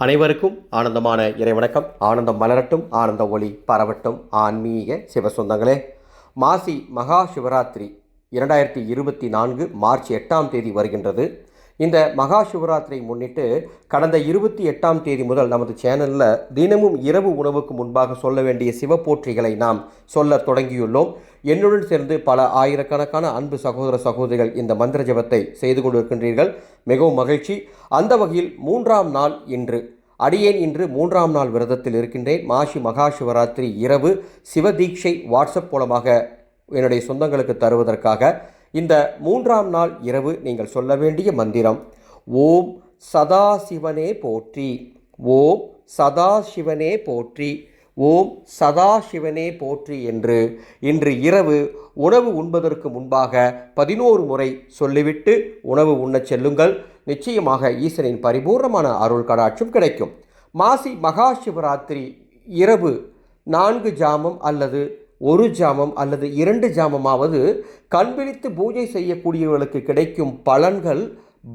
அனைவருக்கும் ஆனந்தமான இறைவணக்கம். ஆனந்தம் மலரட்டும் ஆனந்த ஒளி பரவட்டும். ஆன்மீக சிவசொந்தங்களே மாசி மகா சிவராத்திரி இரண்டாயிரத்தி இருபத்தி நான்கு மார்ச் எட்டாம் தேதி வருகின்றது. இந்த மகா சிவராத்திரியை முன்னிட்டு கடந்த இருபத்தி எட்டாம் தேதி முதல் நமது சேனலில் தினமும் இரவு உணவுக்கு முன்பாக சொல்ல வேண்டிய சிவப்போற்றிகளை நாம் சொல்ல தொடங்கியுள்ளோம். என்னுடன் சேர்ந்து பல ஆயிரக்கணக்கான அன்பு சகோதர சகோதரிகள் இந்த மந்திர ஜபத்தை செய்து கொண்டிருக்கின்றீர்கள். மிகவும் மகிழ்ச்சி. அந்த வகையில் மூன்றாம் நாள் இன்று அடியேன் இன்று மூன்றாம் நாள் விரதத்தில் இருக்கின்றேன். மாசி மகா சிவராத்திரி இரவு சிவதீட்சை வாட்ஸ்அப் மூலமாக என்னுடைய சொந்தங்களுக்கு தருவதற்காக இந்த மூன்றாம் நாள் இரவு நீங்கள் சொல்ல வேண்டிய மந்திரம் ஓம் சதாசிவனே போற்றி ஓம் சதாசிவனே போற்றி ஓம் சதாசிவனே போற்றி என்று இன்று இரவு உணவு உண்பதற்கு முன்பாக பதினோரு முறை சொல்லிவிட்டு உணவு உண்ணச் செல்லுங்கள். நிச்சயமாக ஈசனின் பரிபூர்ணமான அருள் கடாட்சம் கிடைக்கும். மாசி மகா சிவராத்திரி இரவு நான்கு ஜாமம் அல்லது ஒரு ஜாமம் அல்லது இரண்டு ஜாமமாவது கண் விழித்து பூஜை செய்யக்கூடியவர்களுக்கு கிடைக்கும் பலன்கள்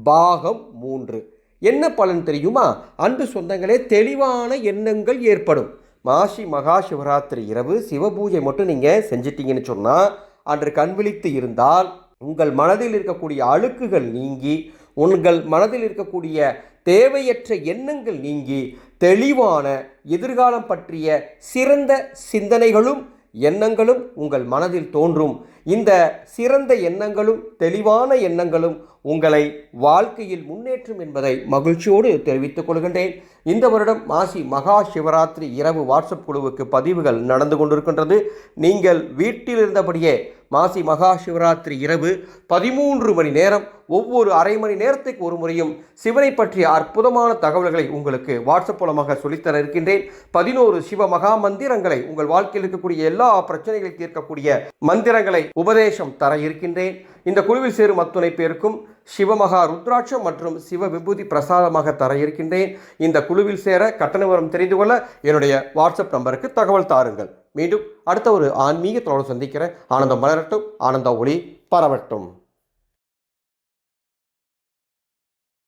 பாகம் மூன்று. என்ன பலன் தெரியுமா? அன்பு சொந்தங்களே தெளிவான எண்ணங்கள் ஏற்படும். மாசி மகா சிவராத்திரி இரவு சிவபூஜை மட்டும் நீங்கள் செஞ்சிட்டீங்கன்னு சொன்னால் அன்று கண் விழித்து இருந்தால் உங்கள் மனதில் இருக்கக்கூடிய அழுக்குகள் நீங்கி உங்கள் மனதில் இருக்கக்கூடிய தேவையற்ற எண்ணங்கள் நீங்கி தெளிவான எதிர்காலம் பற்றிய சிறந்த சிந்தனைகளும் எண்ணங்களும் உங்கள் மனதில் தோன்றும். இந்த சிறந்த எண்ணங்களும் தெளிவான எண்ணங்களும் உங்களை வாழ்க்கையில் முன்னேற்றும் என்பதை மகிழ்ச்சியோடு தெரிவித்துக் கொள்கின்றேன். இந்த வருடம் மாசி மகா சிவராத்திரி இரவு வாட்ஸ்அப் குழுவுக்கு பதிவுகள் நடந்து கொண்டிருக்கின்றது. நீங்கள் வீட்டில் இருந்தபடியே மாசி மகா சிவராத்திரி இரவு பதிமூன்று மணி நேரம் ஒவ்வொரு அரை மணி நேரத்துக்கு ஒரு முறையும் சிவனை பற்றிய அற்புதமான தகவல்களை உங்களுக்கு வாட்ஸ்அப் மூலமாக சொல்லித்தர இருக்கின்றேன். பதினோரு சிவ மகா மந்திரங்களை உங்கள் வாழ்க்கையில் இருக்கக்கூடிய எல்லா பிரச்சனைகளை தீர்க்கக்கூடிய மந்திரங்களை உபதேசம் தர இருக்கின்றேன். இந்த குழுவில் சேரும் அத்துணை பேருக்கும் சிவமகா ருத்ராட்சம் மற்றும் சிவ விபூதி பிரசாதமாக தர இருக்கின்றேன். இந்த குழுவில் சேர கட்டண விவரம் தெரிந்து கொள்ள என்னுடைய வாட்ஸ்அப் நம்பருக்கு தகவல் தாருங்கள். மீண்டும் அடுத்த ஒரு ஆன்மீகத்தோடு சந்திக்கிறேன். ஆனந்தம் மலரட்டும். ஆனந்த ஒளி பரவட்டும்.